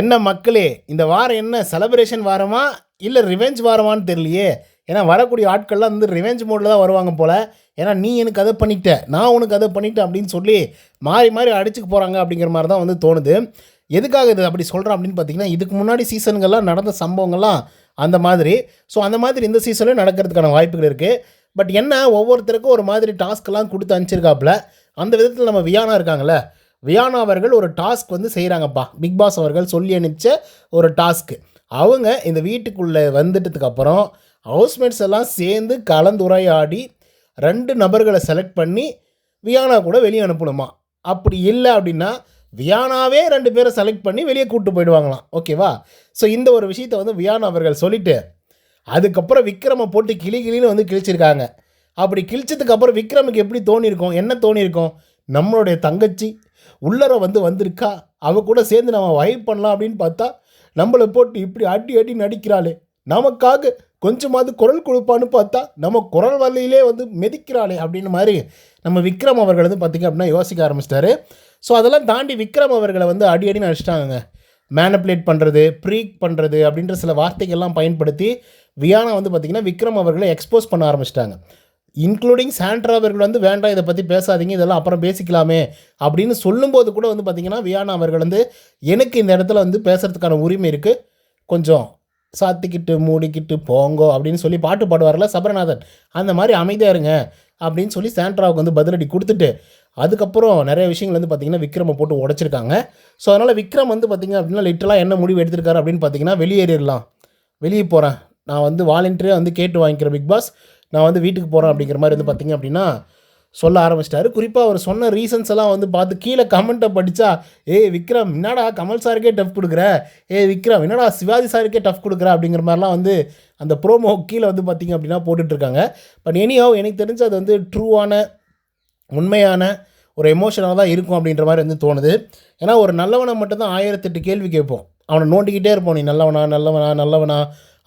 என்ன மக்களே இந்த வாரம் என்ன செலப்ரேஷன் வாரமா? இல்லை ரிவெஞ்ச் வாரமான்னு தெரியலையே. ஏன்னா வரக்கூடிய ஆட்கள்லாம் வந்து ரிவெஞ்ச் மோடில் தான் வருவாங்க போல். ஏன்னா நீ எனக்கு அதை பண்ணிட்ட நான் உனக்கு அதை பண்ணிட்டேன் அப்படின்னு சொல்லி மாறி மாறி அடிச்சுக்க போகிறாங்க அப்படிங்கிற மாதிரி தான் வந்து தோணுது. எதுக்காக இது அப்படி சொல்கிறோம் அப்படின்னு பார்த்தீங்கன்னா இதுக்கு முன்னாடி சீசன்கள்லாம் நடந்த சம்பவங்கள்லாம் அந்த மாதிரி. ஸோ அந்த மாதிரி இந்த சீசன்லையும் நடக்கிறதுக்கான வாய்ப்புகள் இருக்குது பட் என்ன ஒவ்வொருத்தருக்கும் ஒரு மாதிரி டாஸ்க்கெல்லாம் கொடுத்து அனுப்பிச்சிருக்காப்புல. அந்த விதத்தில் நம்ம வியானா இருக்காங்களே வியானா அவர்கள் ஒரு டாஸ்க் வந்து செய்கிறாங்கப்பா பிக் பாஸ் அவர்கள் சொல்லி அனுப்பிச்ச ஒரு டாஸ்க்கு அவங்க இந்த வீட்டுக்குள்ளே வந்துட்டதுக்கப்புறம் ஹவுஸ்மேட்ஸ் எல்லாம் சேர்ந்து கலந்துரையாடி ரெண்டு நபர்களை செலக்ட் பண்ணி வியானா கூட வெளியே அனுப்பணுமா? அப்படி இல்லை அப்படின்னா வியானாவே ரெண்டு பேரை செலக்ட் பண்ணி வெளியே கூப்பிட்டு போயிடுவாங்களாம். ஓகேவா ஸோ இந்த ஒரு விஷயத்தை வந்து வியானா அவர்கள் சொல்லிட்டு அதுக்கப்புறம் விக்ரமை போட்டு கிளி கிளின்னு வந்து கிழிச்சிருக்காங்க. அப்படி கிழிச்சதுக்கப்புறம் விக்ரமுக்கு எப்படி தோணியிருக்கும்? என்ன தோணியிருக்கும்? நம்மளுடைய தங்கச்சி உள்ளர வந்து வந்திருக்கா? அவ கூட சேர்ந்து நம்ம வைப் பண்ணலாம் அப்படின்னு பார்த்தா நம்மளை போட்டு இப்படி அடி அடி நடிக்கிறாளே. நமக்காக கொஞ்சமாவது குரல் கொடுப்பான்னு பார்த்தா நம்ம குரல் வலையிலே வந்து மெதிக்கிறாளே அப்படின்னு மாதிரி நம்ம விக்ரம் அவர்கள் வந்து பார்த்திங்க அப்படின்னா யோசிக்க ஆரம்பிச்சிட்டாரு. ஸோ அதெல்லாம் தாண்டி விக்ரம் அவர்களை வந்து அடி அடி நடிச்சிட்டாங்க மேனப்புலேட் பண்ணுறது ப்ரீக் பண்ணுறது அப்படின்ற சில வார்த்தைகள்லாம் பயன்படுத்தி வியானா வந்து பார்த்திங்கன்னா விக்ரம் அவர்களை எக்ஸ்போஸ் பண்ண ஆரம்பிச்சிட்டாங்க. இன்க்ளூடிங் சாண்ட்ரா அவர்கள் வந்து வேண்டாம் இதை பற்றி பேசாதீங்க இதெல்லாம் அப்புறம் பேசிக்கலாமே அப்படின்னு சொல்லும்போது கூட வந்து பார்த்திங்கன்னா வியானா அவர்கள் வந்து எனக்கு இந்த இடத்துல வந்து பேசுகிறதுக்கான உரிமை இருக்குது கொஞ்சம் சாத்திக்கிட்டு மூடிக்கிட்டு போங்கோ அப்படின்னு சொல்லி பாட்டு பாடுவார்ல சபரநாதன். அந்த மாதிரி அமைதியாக இருங்க அப்படின்னு சொல்லி சாண்ட்ராவுக்கு வந்து பதிலடி கொடுத்துட்டு அதுக்கப்புறம் நிறைய விஷயங்கள் வந்து பார்த்திங்கன்னா விக்ரமை போட்டு உடைச்சிருக்காங்க. ஸோ அதனால் விக்ரம் வந்து பார்த்திங்க அப்படின்னா லிட்டலாக என்ன முடிவு எடுத்திருக்காரு அப்படின்னு பார்த்திங்கன்னா வெளியேறிடலாம். வெளியே போகிறேன் நான் வந்து வாலண்டியராக வந்து கேட்டு வாங்கிக்கிறேன் பிக் பாஸ். நான் வந்து வீட்டுக்கு போகிறேன் அப்படிங்கிற மாதிரி வந்து பார்த்திங்க அப்படின்னா சொல்ல ஆரம்பிச்சிட்டாரு. குறிப்பாக அவர் சொன்ன ரீசன்ஸ் எல்லாம் வந்து பார்த்து கீழே கமெண்ட்டை படித்தா ஏய் விக்ரம் என்னடா கமல் சாருக்கே டஃப் கொடுக்குற? ஏய் விக்ரம் என்னடா சிவாஜி சாருக்கே டஃப் கொடுக்குற? அப்படிங்கிற மாதிரிலாம் வந்து அந்த ப்ரோமோ கீழே வந்து பார்த்திங்க அப்படின்னா போட்டுட்ருக்காங்க பட் எனியோ எனக்கு தெரிஞ்சு அது வந்து ட்ரூவான உண்மையான ஒரு எமோஷனாக தான் இருக்கும் அப்படின்ற மாதிரி வந்து தோணுது. ஏன்னா ஒரு நல்லவனை மட்டும்தான் ஆயிரத்தெட்டு கேள்வி கேட்போம். அவனை நோண்டிக்கிட்டே இருப்போம் நீ நல்லவனா நல்லவனா நல்லவனா?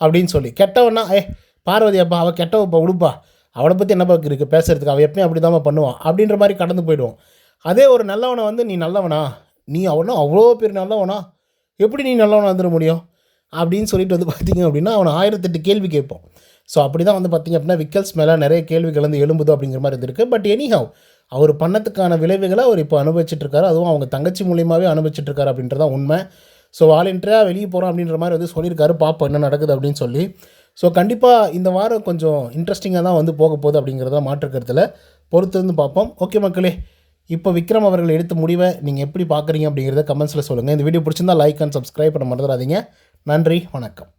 அப்படின்னு சொல்லி. கெட்டவனா ஏ பார்வதி அப்பா அவள் கெட்டவப்பா உடுப்பா. அவளை பற்றி என்ன இருக்குது பேசுகிறதுக்கு அவள் எப்பயும் அப்படி தான் பண்ணுவான் அப்படின்ற மாதிரி கடந்து போயிடுவோம். அதே ஒரு நல்லவனை வந்து நீ நல்லவனா? நீ அவனும் அவ்வளோ பேர் நல்லவனா? எப்படி நீ நல்லவனாக வந்துட முடியும்? அப்படின்னு சொல்லிட்டு வந்து பார்த்தீங்க அப்படின்னா அவனை ஆயிரத்தெட்டு கேள்வி கேட்போம். ஸோ அப்படி தான் வந்து பார்த்திங்க அப்படின்னா விக்கல்ஸ் மேலே நிறைய கேள்விகள் வந்து எழும்புது அப்படிங்கிற மாதிரி இருந்திருக்கு. பட் எனிஹவ் அவர் பண்ணதுக்கான விளைவுகளை அவர் இப்போ அனுபவிச்சிட்ருக்காரு அதுவும் அவங்க தங்கச்சி மூலியமாகவே அனுபவிச்சிட்ருக்காரு அப்படின்றதான் உண்மை. ஸோ வாலண்டியராக வெளியே போகிறோம் அப்படின்ற மாதிரி வந்து சொல்லியிருக்காரு. பாப்போம் என்ன நடக்குது அப்படின்னு சொல்லி. ஸோ கண்டிப்பாக இந்த வாரம் கொஞ்சம் இன்ட்ரெஸ்டிங்காக தான் வந்து போக போகுது அப்படிங்கிறத மாற்றுக்கருத்தில் பொறுத்து பார்ப்போம். ஓகே மக்களே இப்போ விக்ரம் அவர்கள் எடுத்த முடிவை நீங்கள் எப்படி பார்க்குறீங்க அப்படிங்கிறத கமெண்ட்ஸில் சொல்லுங்கள் இந்த வீடியோ பிடிச்சிருந்தா லைக் அண்ட் சப்ஸ்கிரைப் பண்ண மறந்துடாதீங்க. நன்றி வணக்கம்.